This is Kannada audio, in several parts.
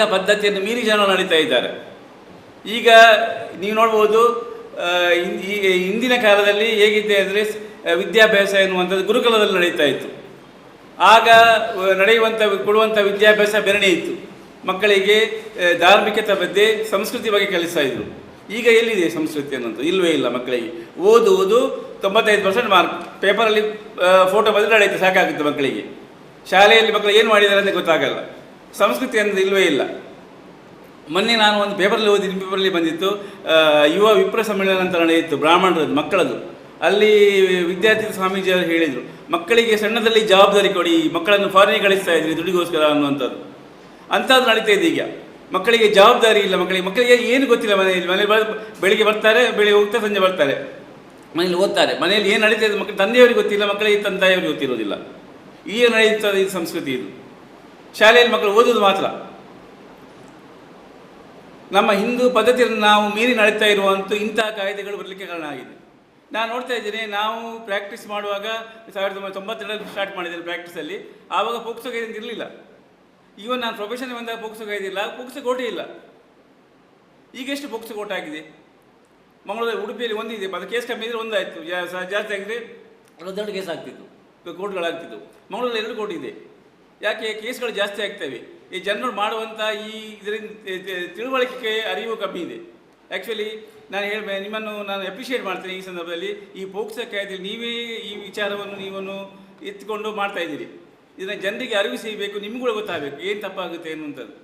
ಪದ್ಧತಿಯನ್ನು ಮೀರಿ ಜನ ನಡೀತಾ ಇದ್ದಾರೆ. ಈಗ ನೀವು ನೋಡ್ಬೋದು ಹಿಂದಿನ ಕಾಲದಲ್ಲಿ ಹೇಗಿದೆ ಅಂದರೆ ವಿದ್ಯಾಭ್ಯಾಸ ಎನ್ನುವಂಥದ್ದು ಗುರುಕುಲದಲ್ಲಿ ನಡೀತಾ ಇತ್ತು. ಆಗ ನಡೆಯುವಂಥ, ಕೊಡುವಂಥ ವಿದ್ಯಾಭ್ಯಾಸ ಬೆರಣೆ ಇತ್ತು. ಮಕ್ಕಳಿಗೆ ಧಾರ್ಮಿಕತೆ ಬಗ್ಗೆ, ಸಂಸ್ಕೃತಿ ಬಗ್ಗೆ ಕಲಿಸ್ತಾ ಇದ್ರು. ಈಗ ಎಲ್ಲಿದೆ ಸಂಸ್ಕೃತಿ ಅನ್ನೋದು? ಇಲ್ಲವೇ ಇಲ್ಲ ಮಕ್ಕಳಿಗೆ. ಓದುವುದು ತೊಂಬತ್ತೈದು ಪರ್ಸೆಂಟ್ ಮಾರ್ಕ್ ಪೇಪರಲ್ಲಿ ಫೋಟೋ ಬಂದರೆ ನಡೆಯುತ್ತೆ ಸಾಕಾಗುತ್ತೆ ಮಕ್ಕಳಿಗೆ. ಶಾಲೆಯಲ್ಲಿ ಮಕ್ಕಳು ಏನು ಮಾಡಿದ್ದಾರೆ ಅಂತ ಗೊತ್ತಾಗಲ್ಲ. ಸಂಸ್ಕೃತಿ ಅನ್ನೋದು ಇಲ್ಲವೇ ಇಲ್ಲ. ಮೊನ್ನೆ ನಾನು ಒಂದು ಪೇಪರಲ್ಲಿ ಓದಿದ ಪೇಪರಲ್ಲಿ ಬಂದಿತ್ತು ಯುವ ವಿಪ್ರ ಸಮ್ಮೇಳನ ಅಂತ ನಡೆಯಿತು, ಬ್ರಾಹ್ಮಣರದ್ದು ಮಕ್ಕಳದು ಅಲ್ಲಿ ವಿದ್ಯಾರ್ಥಿ ಸ್ವಾಮೀಜಿಯವರು ಹೇಳಿದರು, ಮಕ್ಕಳಿಗೆ ಸಣ್ಣದಲ್ಲಿ ಜವಾಬ್ದಾರಿ ಕೊಡಿ, ಮಕ್ಕಳನ್ನು ಫಾರಿನಿಗೆ ಕಳಿಸ್ತಾ ಇದ್ರಿ ದುಡಿಗೋಸ್ಕರ ಅನ್ನುವಂಥದ್ದು. ಅಂಥದ್ದು ನಡೀತಾ ಇದೆ ಈಗ. ಮಕ್ಕಳಿಗೆ ಜವಾಬ್ದಾರಿ ಇಲ್ಲ, ಮಕ್ಕಳಿಗೆ ಮಕ್ಕಳಿಗೆ ಏನು ಗೊತ್ತಿಲ್ಲ ಮನೆಯಲ್ಲಿ ಬ- ಬೆಳಿಗ್ಗೆ ಬರ್ತಾರೆ, ಬೆಳಿಗ್ಗೆ ಹೋಗ್ತಾ ಸಂಜೆ ಬರ್ತಾರೆ. ಮನೇಲಿ ಓದ್ತಾರೆ. ಮನೆಯಲ್ಲಿ ಏನು ನಡೀತಾ ಇದೆ, ಮಕ್ಕಳು ತಂದೆಯವರಿಗೆ ಗೊತ್ತಿಲ್ಲ, ಮಕ್ಕಳಿಗೆ ತಂದೆಯವರಿಗೆ ಗೊತ್ತಿರೋದಿಲ್ಲ. ಈಗ ನಡೆಯುತ್ತದೆ ಈ ಸಂಸ್ಕೃತಿ ಇದು. ಶಾಲೆಯಲ್ಲಿ ಮಕ್ಕಳು ಓದೋದು ಮಾತ್ರ. ನಮ್ಮ ಹಿಂದೂ ಪದ್ಧತಿಯನ್ನು ನಾವು ಮೀರಿ ನಡೀತಾ ಇರುವಂಥ ಇಂತಹ ಕಾಯ್ದೆಗಳು ಬರಲಿಕ್ಕೆ ಕಾರಣ ಆಗಿದೆ. ನಾನು ನೋಡ್ತಾ ಇದ್ದೀನಿ ನಾವು ಪ್ರಾಕ್ಟೀಸ್ ಮಾಡುವಾಗ ಸಾವಿರದ ಒಂಬೈನೂರ ತೊಂಬತ್ತೆರಡರಲ್ಲಿ ಸ್ಟಾರ್ಟ್ ಮಾಡಿದ್ದೇನೆ ಪ್ರಾಕ್ಟೀಸಲ್ಲಿ ಆವಾಗ ಪೋಕ್ಸೋ ಕಾಯ್ದೆ ಇರಲಿಲ್ಲ. ಈವನ್ ನಾನು ಪ್ರೊಫೆಷನ್ ಬಂದಾಗ ಪೋಕ್ಸೋ ಕೈದಿಲ್ಲ ಇಲ್ಲ ಪೋಕ್ಸೋ ಕೋಟೆ ಇಲ್ಲ. ಈಗ ಎಷ್ಟು ಪೋಕ್ಸೋ ಕೋಟೆ ಆಗಿದೆ? ಮಂಗಳೂರು ಉಡುಪಿಯಲ್ಲಿ ಒಂದಿದೆ ಅದು ಕೇಸ್ ಕಮ್ಮಿ ಇದ್ರೆ ಒಂದಾಯಿತು. ಜಾಸ್ತಿ ಆಗಿದ್ರೆ ಒಂದೆರಡು ಕೇಸ್ ಆಗ್ತಿತ್ತು. ಕೋರ್ಟ್ಗಳಾಗ್ತಿತ್ತು ಮಂಗಳೂರಲ್ಲಿ ಎರಡು ಕೋರ್ಟ್ ಇದೆ. ಯಾಕೆ ಕೇಸ್ಗಳು ಜಾಸ್ತಿ ಆಗ್ತವೆ? ಈ ಜನರು ಮಾಡುವಂಥ ಈ ಇದರಿಂದ ತಿಳುವಳಿಕೆ ಅರಿವು ಕಮ್ಮಿ ಇದೆ. ಆ್ಯಕ್ಚುಲಿ ನಾನು ಹೇಳ್ಬೇ, ನಿಮ್ಮನ್ನು ನಾನು ಅಪ್ರಿಷಿಯೇಟ್ ಮಾಡ್ತೇನೆ ಈ ಸಂದರ್ಭದಲ್ಲಿ. ಈ ಪೋಕ್ಸೋ ಕಾಯ್ದೆಯಲ್ಲಿ ನೀವೇ ಈ ವಿಚಾರವನ್ನು ನೀವನ್ನು ಎತ್ತಿಕೊಂಡು ಮಾಡ್ತಾ ಇದ್ದೀರಿ. ಇದನ್ನು ಜನರಿಗೆ ಅರಿವು ಸಿಗಬೇಕು ನಿಮಗೂ ಗೊತ್ತಾಗಬೇಕು, ಏನು ತಪ್ಪಾಗುತ್ತೆ ಅನ್ನುವಂಥದ್ದು.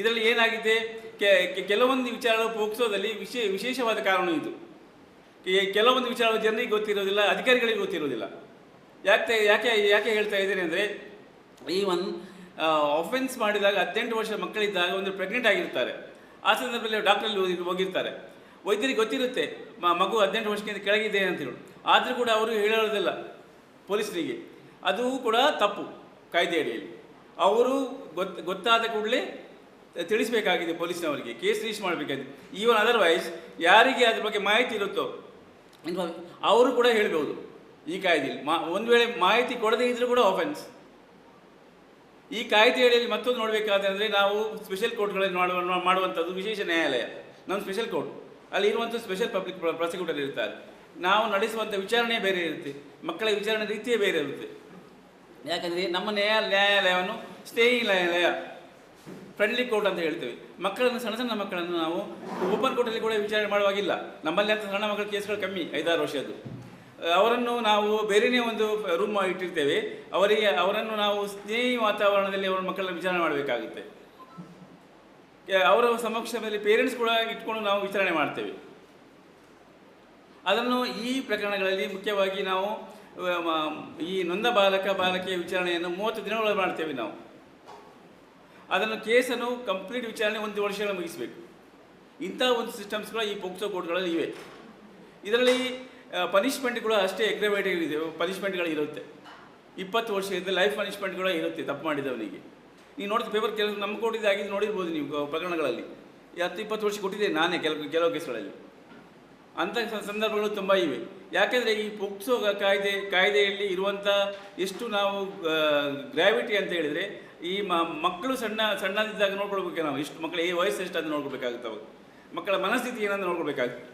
ಇದರಲ್ಲಿ ಏನಾಗಿದೆ ಕೆಲವೊಂದು ವಿಚಾರಗಳು ಪೋಕ್ಸೋದಲ್ಲಿ ವಿಶೇ, ವಿಶೇಷವಾದ ಕಾರಣ ಇದು. ಕೆಲವೊಂದು ವಿಚಾರಗಳು ಜನರಿಗೆ ಗೊತ್ತಿರೋದಿಲ್ಲ, ಅಧಿಕಾರಿಗಳಿಗೆ ಗೊತ್ತಿರೋದಿಲ್ಲ. ಯಾಕೆ ಯಾಕೆ ಯಾಕೆ ಹೇಳ್ತಾ ಇದ್ದೀನಿ ಅಂದರೆ ಈವನ್ ಆಫೆನ್ಸ್ ಮಾಡಿದಾಗ ಹದಿನೆಂಟು ವರ್ಷದ ಮಕ್ಕಳಿದ್ದಾಗ ಒಂದು ಪ್ರೆಗ್ನೆಂಟ್ ಆಗಿರ್ತಾರೆ. ಆ ಸಂದರ್ಭದಲ್ಲಿ ಡಾಕ್ಟ್ರಲ್ಲಿ ಹೋಗಿ ಹೋಗಿರ್ತಾರೆ. ವೈದ್ಯರಿಗೆ ಗೊತ್ತಿರುತ್ತೆ ಮಗು ಹದಿನೆಂಟು ವರ್ಷಕ್ಕಿಂತ ಕೆಳಗಿದೆ ಅಂತೇಳಿ ಆದರೂ ಕೂಡ ಅವರು ಹೇಳೋದಿಲ್ಲ ಪೊಲೀಸರಿಗೆ. ಅದು ಕೂಡ ತಪ್ಪು ಕಾಯ್ದೆ ಅಡಿಯಲ್ಲಿ. ಅವರು ಗೊತ್ತು ಗೊತ್ತಾದ ಕೂಡಲೇ ತಿಳಿಸಬೇಕಾಗಿದೆ ಪೊಲೀಸ್ನವರಿಗೆ, ಕೇಸ್ ರಿಜಿಸ್ಟರ್ ಮಾಡಬೇಕಾಗಿದೆ. ಈವನ್ ಅದರ್ವೈಸ್ ಯಾರಿಗೆ ಅದ್ರ ಬಗ್ಗೆ ಮಾಹಿತಿ ಇರುತ್ತೋ ಅವರು ಕೂಡ ಹೇಳ್ಬೋದು ಈ ಕಾಯ್ದೆಯಲ್ಲಿ. ಮಾ ಒಂದು ವೇಳೆ ಮಾಹಿತಿ ಕೊಡದೇ ಇದ್ರೂ ಕೂಡ ಆಫೆನ್ಸ್ ಈ ಕಾಯ್ದೆ ಅಡಿಯಲ್ಲಿ ಮತ್ತೊಂದು ನೋಡಬೇಕಾದ್ರೆ ನಾವು ಸ್ಪೆಷಲ್ ಕೋರ್ಟ್ಗಳಲ್ಲಿ ಮಾಡುವ, ಮಾಡುವಂಥದ್ದು ವಿಶೇಷ ನ್ಯಾಯಾಲಯ. ನಮ್ಮ ಸ್ಪೆಷಲ್ ಕೋರ್ಟ್ ಅಲ್ಲಿ ಇರುವಂಥ ಸ್ಪೆಷಲ್ ಪಬ್ಲಿಕ್ ಪ್ರಾಸಿಕ್ಯೂಟರ್ ಇರ್ತಾರೆ. ನಾವು ನಡೆಸುವಂಥ ವಿಚಾರಣೆ ಬೇರೆ ಇರುತ್ತೆ. ಮಕ್ಕಳ ವಿಚಾರಣೆ ರೀತಿಯೇ ಬೇರೆ ಇರುತ್ತೆ. ಯಾಕಂದರೆ ನಮ್ಮ ನ್ಯಾಯ, ನ್ಯಾಯಾಲಯವನ್ನು ಸ್ಟೇಯಿಂಗ್ ನ್ಯಾಯಾಲಯ ಫ್ರೆಂಡ್ಲಿ ಕೋರ್ಟ್ ಅಂತ ಹೇಳ್ತೇವೆ. ಮಕ್ಕಳನ್ನು, ಸಣ್ಣ ಸಣ್ಣ ಮಕ್ಕಳನ್ನು ನಾವು ಓಪನ್ ಕೋರ್ಟಲ್ಲಿ ಕೂಡ ವಿಚಾರಣೆ ಮಾಡುವಾಗಿಲ್ಲ. ನಮ್ಮಲ್ಲಿ ಅಂತ ಸಣ್ಣ ಮಕ್ಕಳ ಕೇಸ್ಗಳು ಕಮ್ಮಿ, ಐದಾರು ವರ್ಷದ್ದು. ಅವರನ್ನು ನಾವು ಬೇರೆಯೇ ಒಂದು ರೂಮ್ ಇಟ್ಟಿರ್ತೇವೆ. ಅವರಿಗೆ, ಅವರನ್ನು ನಾವು ಸ್ನೇಹಿ ವಾತಾವರಣದಲ್ಲಿ ಅವರ ಮಕ್ಕಳನ್ನ ವಿಚಾರಣೆ ಮಾಡಬೇಕಾಗುತ್ತೆ. ಅವರ ಸಮಕ್ಷಮದಲ್ಲಿ ಪೇರೆಂಟ್ಸ್ ಕೂಡ ಇಟ್ಕೊಂಡು ನಾವು ವಿಚಾರಣೆ ಮಾಡ್ತೇವೆ. ಅದನ್ನು ಈ ಪ್ರಕರಣಗಳಲ್ಲಿ ಮುಖ್ಯವಾಗಿ ನಾವು ಈ ನೊಂದ ಬಾಲಕ, ಬಾಲಕಿಯ ವಿಚಾರಣೆಯನ್ನು ಮೂವತ್ತು ದಿನಗಳಲ್ಲಿ ಮಾಡ್ತೇವೆ ನಾವು. ಅದನ್ನು ಕೇಸನ್ನು ಕಂಪ್ಲೀಟ್ ವಿಚಾರಣೆ ಒಂದು ವರ್ಷಗಳ ಮುಗಿಸಬೇಕು. ಇಂಥ ಒಂದು ಸಿಸ್ಟಮ್ಸ್ಗಳು ಈ ಪೋಕ್ಸೋ ಕೋರ್ಟ್ಗಳಲ್ಲಿ ಇವೆ. ಇದರಲ್ಲಿ ಪನಿಷ್ಮೆಂಟ್ ಕೂಡ ಅಷ್ಟೇ ಎಗ್ರವೇಟೆಡ್ ಇದೆ ಪನಿಷ್ಮೆಂಟ್ಗಳು ಇರುತ್ತೆ. ಇಪ್ಪತ್ತು ವರ್ಷ ಇದ್ದರೆ ಲೈಫ್ ಪನಿಷ್ಮೆಂಟ್ಗಳು ಇರುತ್ತೆ. ತಪ್ಪು ಮಾಡಿದವನಿಗೆ. ನೀವು ನೋಡಿದ ಪೇಪರ್ ಕೆಲವು ನಮ್ಮ ಆಗಿದ್ದು ನೋಡಿರ್ಬೋದು ನೀವು ಪ್ರಕರಣಗಳಲ್ಲಿ. ಹತ್ತು, ಇಪ್ಪತ್ತು ವರ್ಷ ಕೊಟ್ಟಿದ್ದೆ ನಾನೇ ಕೆಲವು ಕೆಲವು ಕೇಸ್ಗಳಲ್ಲಿ. ಅಂಥ ಸಂದರ್ಭಗಳು ತುಂಬ ಇವೆ. ಯಾಕೆಂದರೆ ಈ ಪೋಕ್ಸೋ ಕಾಯ್ದೆ, ಕಾಯ್ದೆಯಲ್ಲಿ ಇರುವಂಥ ಎಷ್ಟು ನಾವು ಗ್ರಾವಿಟಿ ಅಂತ ಹೇಳಿದರೆ ಈ ಮಕ್ಕಳು ಸಣ್ಣ, ಸಣ್ಣದಿದ್ದಾಗ ನೋಡ್ಕೊಳ್ಬೇಕು ನಾವು. ಎಷ್ಟು ಮಕ್ಕಳು ಈ ವಯಸ್ಸು ಎಷ್ಟು ಅಂತ ನೋಡ್ಕೊಳ್ಬೇಕಾಗುತ್ತೆ ಅವಾಗ ಮಕ್ಕಳ ಮನಸ್ಥಿತಿ ಏನಂತ ನೋಡ್ಕೊಳ್ಬೇಕಾಗುತ್ತೆ.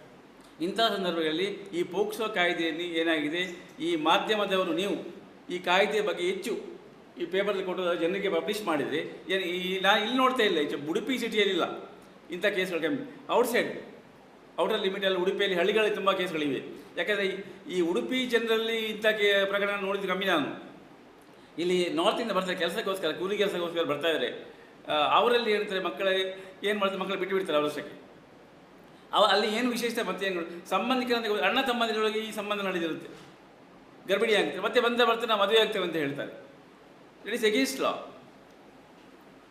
ಇಂಥ ಸಂದರ್ಭಗಳಲ್ಲಿ ಈ ಪೋಕ್ಸೋ ಕಾಯ್ದೆಯಲ್ಲಿ ಏನಾಗಿದೆ? ಈ ಮಾಧ್ಯಮದವರು ನೀವು ಈ ಕಾಯ್ದೆಯ ಬಗ್ಗೆ ಹೆಚ್ಚು ಈ ಪೇಪರಲ್ಲಿ ಕೊಟ್ಟು ಜನರಿಗೆ ಪಬ್ಲಿಷ್ ಮಾಡಿದರೆ ಏನು ಈ ನಾನು ಇಲ್ಲಿ ನೋಡ್ತಾ ಇಲ್ಲ ಹೆಚ್ಚು ಉಡುಪಿ ಸಿಟಿಯಲ್ಲಿಲ್ಲ ಇಂಥ ಕೇಸ್ಗಳು ಕಮ್ಮಿ. ಔಟ್ಸೈಡ್ ಔಟರ್ ಲಿಮಿಟಲ್ಲಿ ಉಡುಪಿಯಲ್ಲಿ ಹಳ್ಳಿಗಳಲ್ಲಿ ತುಂಬ ಕೇಸ್ಗಳಿವೆ. ಯಾಕಂದರೆ ಈ ಉಡುಪಿ ಜನರಲ್ಲಿ ಇಂಥ ಕೇ ಪ್ರಕರಣ ನೋಡಿದ್ದು ಕಮ್ಮಿ ನಾನು. ಇಲ್ಲಿ ನಾರ್ತಿಂದ ಬರ್ತಾರೆ, ಕೆಲಸಕ್ಕೋಸ್ಕರ, ಕೂಲಿ ಕೆಲಸಕ್ಕೋಸ್ಕರ ಬರ್ತಾ ಇದ್ದಾರೆ ಅವರಲ್ಲಿ ಏನಂತಾರೆ ಮಕ್ಕಳೇ? ಏನು ಮಾಡ್ತಾರೆ? ಮಕ್ಕಳು ಬಿಟ್ಟು ಬಿಡ್ತಾರೆ ಅವರಷ್ಟಕ್ಕೆ ಅವ ಅಲ್ಲಿ ಏನು ವಿಶೇಷತೆ ಮತ್ತೆ ಏನು ಸಂಬಂಧಿಕರಂತೆ ಅಣ್ಣ ತಮ್ಮಂದಿರೊಳಗೆ ಈ ಸಂಬಂಧ ನಡೆದಿರುತ್ತೆ. ಗರ್ಭಿಣಿ ಆಗ್ತದೆ. ಮತ್ತೆ ಬಂದ ಬರ್ತಾರೆ ನಾವು ಮದುವೆ ಆಗ್ತೇವೆ ಅಂತ ಹೇಳ್ತಾರೆ. ಇಟ್ ಇಸ್ ಎಗೇನ್ಸ್ಟ್ ಲಾ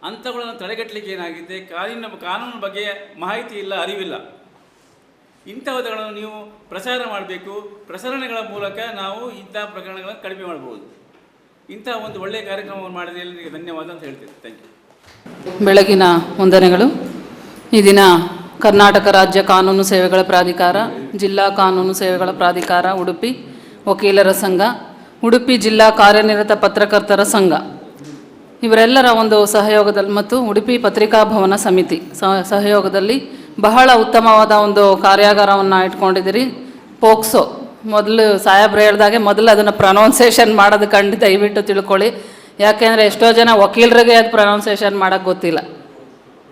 ಅಂಥವುಗಳನ್ನು ತಡೆಗಟ್ಟಲಿಕ್ಕೆ ಏನಾಗಿದೆ? ಕಾನೂನಿನ ಕಾನೂನು ಬಗ್ಗೆ ಮಾಹಿತಿ ಇಲ್ಲ, ಅರಿವಿಲ್ಲ. ಇಂಥವುಗಳನ್ನು ನೀವು ಪ್ರಸಾರ ಮಾಡಬೇಕು. ಪ್ರಸರಣಗಳ ಮೂಲಕ ನಾವು ಇಂಥ ಪ್ರಕರಣಗಳನ್ನು ಕಡಿಮೆ ಮಾಡಬಹುದು ಇಂಥ ಒಂದು ಒಳ್ಳೆಯ ಕಾರ್ಯಕ್ರಮವನ್ನು ಮಾಡಿದರೆ ನಿಮಗೆ ಧನ್ಯವಾದ ಅಂತ ಹೇಳ್ತೇನೆ. ಥ್ಯಾಂಕ್ ಯು ಬೆಳಗಿನ ವಂದನೆಗಳು. ಈ ದಿನ ಕರ್ನಾಟಕ ರಾಜ್ಯ ಕಾನೂನು ಸೇವೆಗಳ ಪ್ರಾಧಿಕಾರ, ಜಿಲ್ಲಾ ಕಾನೂನು ಸೇವೆಗಳ ಪ್ರಾಧಿಕಾರ, ಉಡುಪಿ ವಕೀಲರ ಸಂಘ, ಉಡುಪಿ ಜಿಲ್ಲಾ ಕಾರ್ಯನಿರತ ಪತ್ರಕರ್ತರ ಸಂಘ. ಇವರೆಲ್ಲರ ಒಂದು ಸಹಯೋಗದಲ್ಲಿ ಮತ್ತು ಉಡುಪಿ ಪತ್ರಿಕಾ ಭವನ ಸಮಿತಿ ಸಹ- ಸಹಯೋಗದಲ್ಲಿ ಬಹಳ ಉತ್ತಮವಾದ ಒಂದು ಕಾರ್ಯಾಗಾರವನ್ನು ಇಟ್ಕೊಂಡಿದ್ದೀರಿ. ಪೋಕ್ಸೋ, ಮೊದಲು ಸಾಹೇಬ್ರು ಹೇಳ್ದಾಗೆ ಮೊದಲು ಅದನ್ನು ಪ್ರೊನೌನ್ಸೇಷನ್ ಮಾಡೋದು ಖಂಡಿತ ದಯವಿಟ್ಟು ತಿಳ್ಕೊಳ್ಳಿ. ಯಾಕೆಂದರೆ ಎಷ್ಟೋ ಜನ ವಕೀಲರಿಗೆ ಅದು ಪ್ರೊನೌನ್ಸೇಷನ್ ಮಾಡೋಕ್ಕೆ ಗೊತ್ತಿಲ್ಲ.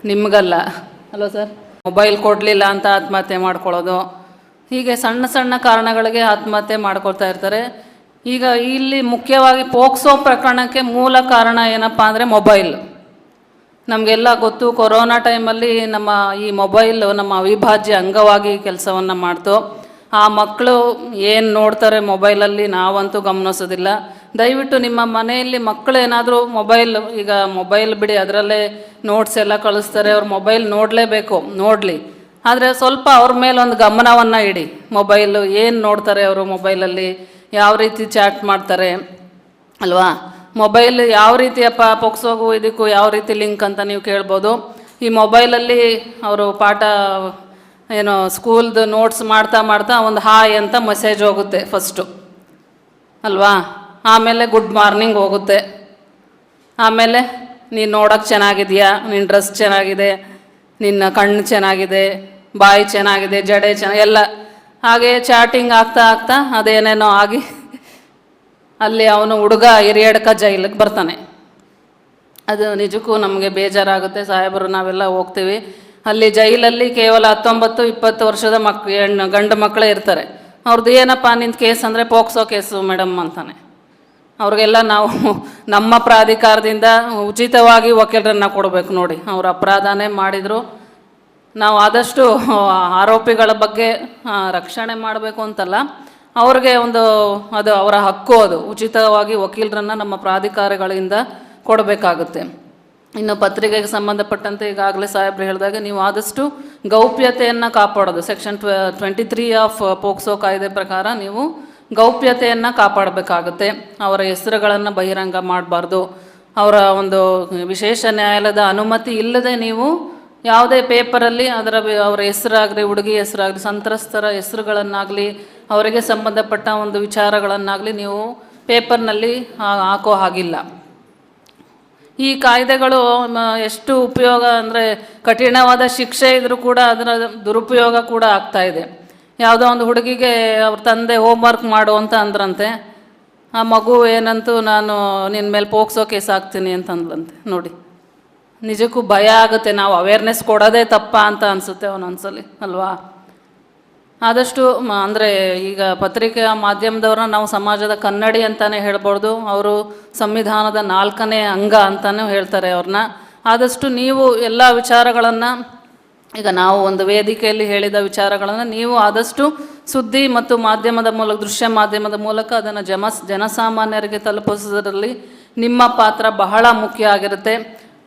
ನಿಮಗಲ್ಲ. ಹಲೋ ಸರ್ ಮೊಬೈಲ್ ಕೊಡಲಿಲ್ಲ ಅಂತ ಆತ್ಮಹತ್ಯೆ ಮಾಡ್ಕೊಳ್ಳೋದು. ಹೀಗೆ ಸಣ್ಣ ಸಣ್ಣ ಕಾರಣಗಳಿಗೆ ಆತ್ಮಹತ್ಯೆ ಮಾಡ್ಕೊಳ್ತಾ ಇರ್ತಾರೆ. ಈಗ ಇಲ್ಲಿ ಮುಖ್ಯವಾಗಿ ಪೋಕ್ಸೋ ಪ್ರಕರಣಕ್ಕೆ ಮೂಲ ಕಾರಣ ಏನಪ್ಪ ಅಂದರೆ ಮೊಬೈಲ್. ನಮಗೆಲ್ಲ ಗೊತ್ತು, ಕೊರೋನಾ ಟೈಮಲ್ಲಿ ನಮ್ಮ ಈ ಮೊಬೈಲು ನಮ್ಮ ಅವಿಭಾಜ್ಯ ಅಂಗವಾಗಿ ಕೆಲಸವನ್ನು ಮಾಡ್ತು. ಆ ಮಕ್ಕಳು ಏನು ನೋಡ್ತಾರೆ ಮೊಬೈಲಲ್ಲಿ ನಾವಂತೂ ಗಮನಿಸೋದಿಲ್ಲ. ದಯವಿಟ್ಟು ನಿಮ್ಮ ಮನೆಯಲ್ಲಿ ಮಕ್ಕಳು ಏನಾದರೂ ಮೊಬೈಲ್, ಈಗ ಮೊಬೈಲ್ ಬಿಡಿ, ಅದರಲ್ಲೇ ನೋಟ್ಸ್ ಎಲ್ಲ ಕಳಿಸ್ತಾರೆ, ಅವ್ರು ಮೊಬೈಲ್ ನೋಡಲೇಬೇಕು, ನೋಡಲಿ. ಆದರೆ ಸ್ವಲ್ಪ ಅವ್ರ ಮೇಲೆ ಒಂದು ಗಮನವನ್ನು ಇಡಿ. ಮೊಬೈಲು ಏನು ನೋಡ್ತಾರೆ ಅವರು ಮೊಬೈಲಲ್ಲಿ, ಯಾವ ರೀತಿ ಚಾಟ್ ಮಾಡ್ತಾರೆ, ಅಲ್ವಾ? ಮೊಬೈಲ್ ಯಾವ ರೀತಿಯಪ್ಪ ಪೊಕ್ಸೋಗು ಇದಕ್ಕೂ ಯಾವ ರೀತಿ ಲಿಂಕ್ ಅಂತ ನೀವು ಕೇಳ್ಬೋದು. ಈ ಮೊಬೈಲಲ್ಲಿ ಅವರು ಪಾಠ, ಏನು, ಸ್ಕೂಲ್ದು ನೋಟ್ಸ್ ಮಾಡ್ತಾ ಮಾಡ್ತಾ ಒಂದು ಹಾಯ್ ಅಂತ ಮೆಸೇಜ್ ಹೋಗುತ್ತೆ ಫಸ್ಟು ಅಲ್ವಾ? ಆಮೇಲೆ ಗುಡ್ ಮಾರ್ನಿಂಗ್ ಹೋಗುತ್ತೆ. ಆಮೇಲೆ, ನೀನು ನೋಡೋಕ್ಕೆ ಚೆನ್ನಾಗಿದೆಯಾ? ನಿನ್ನ ಡ್ರೆಸ್ ಚೆನ್ನಾಗಿದೆ? ನಿನ್ನ ಕಣ್ಣು ಚೆನ್ನಾಗಿದೆ? ಬಾಯಿ ಚೆನ್ನಾಗಿದೆ? ಜಡೆ ಚೆನ್ನ, ಎಲ್ಲ. ಹಾಗೆ ಚಾಟಿಂಗ್ ಆಗ್ತಾ ಆಗ್ತಾ ಅದೇನೇನೋ ಆಗಿ ಅಲ್ಲಿ ಅವನು ಹುಡುಗ ಹಿರಿಯಡ್ಕ ಜೈಲಿಗೆ ಬರ್ತಾನೆ. ಅದು ನಿಜಕ್ಕೂ ನಮಗೆ ಬೇಜಾರಾಗುತ್ತೆ. ಸಾಹೇಬರು, ನಾವೆಲ್ಲ ಹೋಗ್ತೀವಿ. ಅಲ್ಲಿ ಜೈಲಲ್ಲಿ ಕೇವಲ ಹತ್ತೊಂಬತ್ತು, ಇಪ್ಪತ್ತು ವರ್ಷದ ಮಕ್, ಹೆಣ್ಣು, ಗಂಡು ಮಕ್ಕಳೇ ಇರ್ತಾರೆ. ಅವ್ರದ್ದು ಏನಪ್ಪ ನಿಂದು ಕೇಸ್ ಅಂದರೆ ಪೋಕ್ಸೋ ಕೇಸು ಮೇಡಮ್ ಅಂತಾನೆ. ಅವ್ರಿಗೆಲ್ಲ ನಾವು ನಮ್ಮ ಪ್ರಾಧಿಕಾರದಿಂದ ಉಚಿತವಾಗಿ ವಕೀಲರನ್ನ ಕೊಡಬೇಕು ನೋಡಿ. ಅವ್ರು ಅಪರಾಧನೇ ಮಾಡಿದರು. ನಾವು ಆದಷ್ಟು ಆರೋಪಿಗಳ ಬಗ್ಗೆ ರಕ್ಷಣೆ ಮಾಡಬೇಕು ಅಂತಲ್ಲ, ಅವ್ರಿಗೆ ಒಂದು ಅದು ಅವರ ಹಕ್ಕು ಅದು. ಉಚಿತವಾಗಿ ವಕೀಲರನ್ನು ನಮ್ಮ ಪ್ರಾಧಿಕಾರಗಳಿಂದ ಕೊಡಬೇಕಾಗುತ್ತೆ. ಇನ್ನು ಪತ್ರಿಕೆಗೆ ಸಂಬಂಧಪಟ್ಟಂತೆ ಈಗಾಗಲೇ ಸಾಹೇಬ್ರು ಹೇಳಿದಾಗ, ನೀವು ಆದಷ್ಟು ಗೌಪ್ಯತೆಯನ್ನು ಕಾಪಾಡೋದು. ಸೆಕ್ಷನ್ ಟ್ವೆ ಟ್ವೆಂಟಿ ತ್ರೀ ಆಫ್ ಪೋಕ್ಸೋ ಕಾಯ್ದೆ ಪ್ರಕಾರ ನೀವು ಗೌಪ್ಯತೆಯನ್ನು ಕಾಪಾಡಬೇಕಾಗುತ್ತೆ. ಅವರ ಹೆಸರುಗಳನ್ನು ಬಹಿರಂಗ ಮಾಡಬಾರ್ದು. ಅವರ ಒಂದು ವಿಶೇಷ ನ್ಯಾಯಾಲಯದ ಅನುಮತಿ ಇಲ್ಲದೆ ನೀವು ಯಾವುದೇ ಪೇಪರಲ್ಲಿ ಅದರ ಅವರ ಹೆಸರಾಗಲಿ, ಹುಡುಗಿ ಹೆಸರಾಗಲಿ, ಸಂತ್ರಸ್ತರ ಹೆಸರುಗಳನ್ನಾಗಲಿ, ಅವರಿಗೆ ಸಂಬಂಧಪಟ್ಟ ಒಂದು ವಿಚಾರಗಳನ್ನಾಗಲಿ ನೀವು ಪೇಪರ್ನಲ್ಲಿ ಹಾಕೋ ಹಾಗಿಲ್ಲ. ಈ ಕಾಯ್ದೆಗಳು ಎಷ್ಟು ಉಪಯೋಗ ಅಂದರೆ ಕಠಿಣವಾದ ಶಿಕ್ಷೆ ಇದ್ದರೂ ಕೂಡ ಅದರ ದುರುಪಯೋಗ ಕೂಡ ಆಗ್ತಾ ಇದೆ. ಯಾವುದೋ ಒಂದು ಹುಡುಗಿಗೆ ಅವ್ರ ತಂದೆ ಹೋಮ್ವರ್ಕ್ ಮಾಡು ಅಂತ ಅಂದ್ರಂತೆ. ಆ ಮಗು ಏನಂತೂ, ನಾನು ನಿನ್ನ ಮೇಲೆ ಪೋಕ್ಸೋ ಕೇಸ್ ಆಗ್ತೀನಿ ಅಂತ ಅಂದ್ಲಂತೆ ನೋಡಿ, ನಿಜಕ್ಕೂ ಭಯ ಆಗುತ್ತೆ. ನಾವು ಅವೇರ್ನೆಸ್ ಕೊಡೋದೇ ತಪ್ಪ ಅಂತ ಅನಿಸುತ್ತೆ ಅವನೊಂದ್ಸಲಿ ಅಲ್ವಾ? ಆದಷ್ಟು ಅಂದರೆ ಈಗ ಪತ್ರಿಕೆಯ ಮಾಧ್ಯಮದವ್ರನ್ನ ನಾವು ಸಮಾಜದ ಕನ್ನಡಿ ಅಂತಲೇ ಹೇಳ್ಬೋದು. ಅವರು ಸಂವಿಧಾನದ ನಾಲ್ಕನೇ ಅಂಗ ಅಂತಲೂ ಹೇಳ್ತಾರೆ ಅವ್ರನ್ನ. ಆದಷ್ಟು ನೀವು ಎಲ್ಲ ವಿಚಾರಗಳನ್ನು ಈಗ ನಾವು ಒಂದು ವೇದಿಕೆಯಲ್ಲಿ ಹೇಳಿದ ವಿಚಾರಗಳನ್ನು ನೀವು ಆದಷ್ಟು ಸುದ್ದಿ ಮತ್ತು ಮಾಧ್ಯಮದ ಮೂಲಕ, ದೃಶ್ಯ ಮಾಧ್ಯಮದ ಮೂಲಕ ಅದನ್ನು ಜಮ, ಜನಸಾಮಾನ್ಯರಿಗೆ ತಲುಪಿಸೋದರಲ್ಲಿ ನಿಮ್ಮ ಪಾತ್ರ ಬಹಳ ಮುಖ್ಯ ಆಗಿರುತ್ತೆ.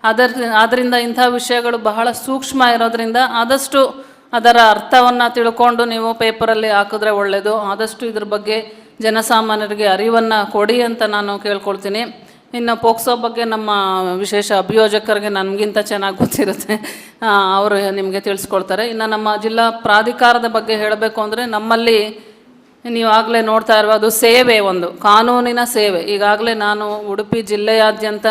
ಅದರ ಆದ್ದರಿಂದ ಇಂಥ ವಿಷಯಗಳು ಬಹಳ ಸೂಕ್ಷ್ಮ ಇರೋದರಿಂದ ಆದಷ್ಟು ಅದರ ಅರ್ಥವನ್ನು ತಿಳ್ಕೊಂಡು ನೀವು ಪೇಪರಲ್ಲಿ ಹಾಕಿದ್ರೆ ಒಳ್ಳೆಯದು ಆದಷ್ಟು ಇದ್ರ ಬಗ್ಗೆ ಜನಸಾಮಾನ್ಯರಿಗೆ ಅರಿವನ್ನು ಕೊಡಿ ಅಂತ ನಾನು ಕೇಳ್ಕೊಳ್ತೀನಿ. ಇನ್ನು ಪೋಕ್ಸೋ ಬಗ್ಗೆ ನಮ್ಮ ವಿಶೇಷ ಅಭಿಯೋಜಕರಿಗೆ ನನಗಿಂತ ಚೆನ್ನಾಗಿ ಗೊತ್ತಿರುತ್ತೆ. ಅವರು ನಿಮಗೆ ತಿಳಿಸ್ಕೊಳ್ತಾರೆ ಇನ್ನು ನಮ್ಮ ಜಿಲ್ಲಾ ಪ್ರಾಧಿಕಾರದ ಬಗ್ಗೆ ಹೇಳಬೇಕು ಅಂದರೆ ನಮ್ಮಲ್ಲಿ ನೀವು ಆಗಲೇ ನೋಡ್ತಾ ಅದು ಸೇವೆ ಒಂದು, ಕಾನೂನಿನ ಸೇವೆ. ಈಗಾಗಲೇ ನಾನು ಉಡುಪಿ ಜಿಲ್ಲೆಯಾದ್ಯಂತ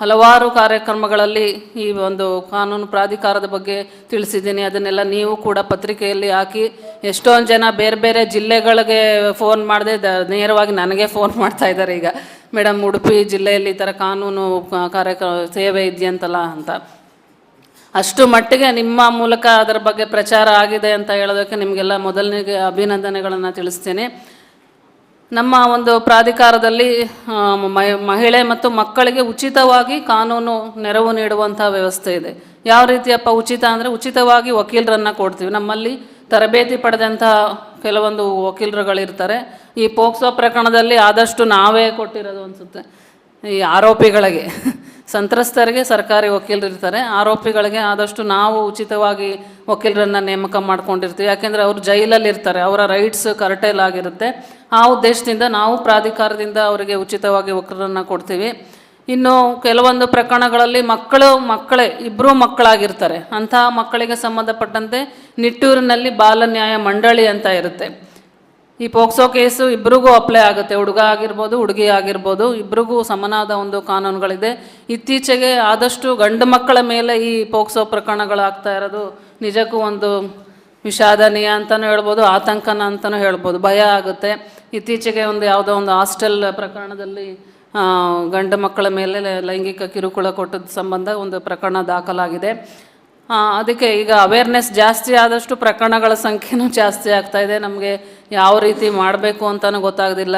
ಹಲವಾರು ಕಾರ್ಯಕ್ರಮಗಳಲ್ಲಿ ಈ ಒಂದು ಕಾನೂನು ಪ್ರಾಧಿಕಾರದ ಬಗ್ಗೆ ತಿಳಿಸಿದ್ದೀನಿ. ಅದನ್ನೆಲ್ಲ ನೀವು ಕೂಡ ಪತ್ರಿಕೆಯಲ್ಲಿ ಹಾಕಿ ಎಷ್ಟೊಂದು ಜನ ಬೇರೆ ಬೇರೆ ಜಿಲ್ಲೆಗಳಿಗೆ ಫೋನ್ ಮಾಡದೆ ದ ನೇರವಾಗಿ ನನಗೆ ಫೋನ್ ಮಾಡ್ತಾ ಇದ್ದಾರೆ ಈಗ. ಮೇಡಮ್, ಉಡುಪಿ ಜಿಲ್ಲೆಯಲ್ಲಿ ಈ ಥರ ಕಾನೂನು ಕಾರ್ಯಕ್ರಮ ಸೇವೆ ಇದೆಯಂತಲ್ಲ ಅಂತ. ಅಷ್ಟು ಮಟ್ಟಿಗೆ ನಿಮ್ಮ ಮೂಲಕ ಅದರ ಬಗ್ಗೆ ಪ್ರಚಾರ ಆಗಿದೆ ಅಂತ ಹೇಳೋದಕ್ಕೆ ನಿಮಗೆಲ್ಲ ಮೊದಲನೇ ಅಭಿನಂದನೆಗಳನ್ನು ತಿಳಿಸ್ತೀನಿ. ನಮ್ಮ ಒಂದು ಪ್ರಾಧಿಕಾರದಲ್ಲಿ ಮಹಿಳೆ ಮತ್ತು ಮಕ್ಕಳಿಗೆ ಉಚಿತವಾಗಿ ಕಾನೂನು ನೆರವು ನೀಡುವಂಥ ವ್ಯವಸ್ಥೆ ಇದೆ. ಯಾವ ರೀತಿಯಪ್ಪ ಉಚಿತ ಅಂದರೆ, ಉಚಿತವಾಗಿ ವಕೀಲರನ್ನು ಕೊಡ್ತೀವಿ. ನಮ್ಮಲ್ಲಿ ತರಬೇತಿ ಪಡೆದಂಥ ಕೆಲವೊಂದು ವಕೀಲರುಗಳಿರ್ತಾರೆ. ಈ ಪೋಕ್ಸೋ ಪ್ರಕರಣದಲ್ಲಿ ಆದಷ್ಟು ನಾವೇ ಕೊಟ್ಟಿರೋದು ಅನಿಸುತ್ತೆ. ಈ ಆರೋಪಿಗಳಿಗೆ, ಸಂತ್ರಸ್ತರಿಗೆ ಸರ್ಕಾರಿ ವಕೀಲರು ಇರ್ತಾರೆ ಆರೋಪಿಗಳಿಗೆ ಆದಷ್ಟು ನಾವು ಉಚಿತವಾಗಿ ವಕೀಲರನ್ನ ನೇಮಕ ಮಾಡ್ಕೊಂಡಿರ್ತೀವಿ. ಯಾಕೆಂದರೆ ಅವರು ಜೈಲಲ್ಲಿ ಇರ್ತಾರೆ ಅವರ ರೈಟ್ಸ್ ಕರ್ಟೇಲ್ ಆಗಿರುತ್ತೆ. ಆ ಉದ್ದೇಶದಿಂದ ನಾವು ಪ್ರಾಧಿಕಾರದಿಂದ ಅವರಿಗೆ ಉಚಿತವಾಗಿ ವಕ್ರರನ್ನು ಕೊಡ್ತೀವಿ. ಇನ್ನು ಕೆಲವೊಂದು ಪ್ರಕರಣಗಳಲ್ಲಿ ಮಕ್ಕಳು ಮಕ್ಕಳೇ ಇಬ್ಬರೂ ಮಕ್ಕಳಾಗಿರ್ತಾರೆ. ಅಂತಹ ಮಕ್ಕಳಿಗೆ ಸಂಬಂಧಪಟ್ಟಂತೆ ನಿಟ್ಟೂರಿನಲ್ಲಿ ಬಾಲ ನ್ಯಾಯ ಮಂಡಳಿ ಅಂತ ಇರುತ್ತೆ. ಈ ಪೋಕ್ಸೋ ಕೇಸು ಇಬ್ಬರಿಗೂ ಅಪ್ಲೈ ಆಗುತ್ತೆ. ಹುಡುಗ ಆಗಿರ್ಬೋದು, ಹುಡುಗಿ ಆಗಿರ್ಬೋದು, ಇಬ್ರಿಗೂ ಸಮನಾದ ಒಂದು ಕಾನೂನುಗಳಿದೆ. ಇತ್ತೀಚೆಗೆ ಆದಷ್ಟು ಗಂಡು ಮಕ್ಕಳ ಮೇಲೆ ಈ ಪೋಕ್ಸೋ ಪ್ರಕರಣಗಳಾಗ್ತಾ ಇರೋದು ನಿಜಕ್ಕೂ ಒಂದು ವಿಷಾದನೀಯ ಅಂತಲೂ ಹೇಳ್ಬೋದು, ಆತಂಕನ ಅಂತಲೂ ಹೇಳ್ಬೋದು. ಭಯ ಆಗುತ್ತೆ. ಇತ್ತೀಚೆಗೆ ಒಂದು ಯಾವುದೋ ಒಂದು ಹಾಸ್ಟೆಲ್ ಪ್ರಕರಣದಲ್ಲಿ ಗಂಡು ಮಕ್ಕಳ ಮೇಲೆ ಲೈಂಗಿಕ ಕಿರುಕುಳ ಕೊಟ್ಟದ ಸಂಬಂಧ ಒಂದು ಪ್ರಕರಣ ದಾಖಲಾಗಿದೆ. ಅದಕ್ಕೆ ಈಗ ಅವೇರ್ನೆಸ್ ಜಾಸ್ತಿ ಆದಷ್ಟು ಪ್ರಕರಣಗಳ ಸಂಖ್ಯೆನೂ ಜಾಸ್ತಿ ಆಗ್ತಾ ಇದೆ. ನಮಗೆ ಯಾವ ರೀತಿ ಮಾಡಬೇಕು ಅಂತಲೂ ಗೊತ್ತಾಗೋದಿಲ್ಲ.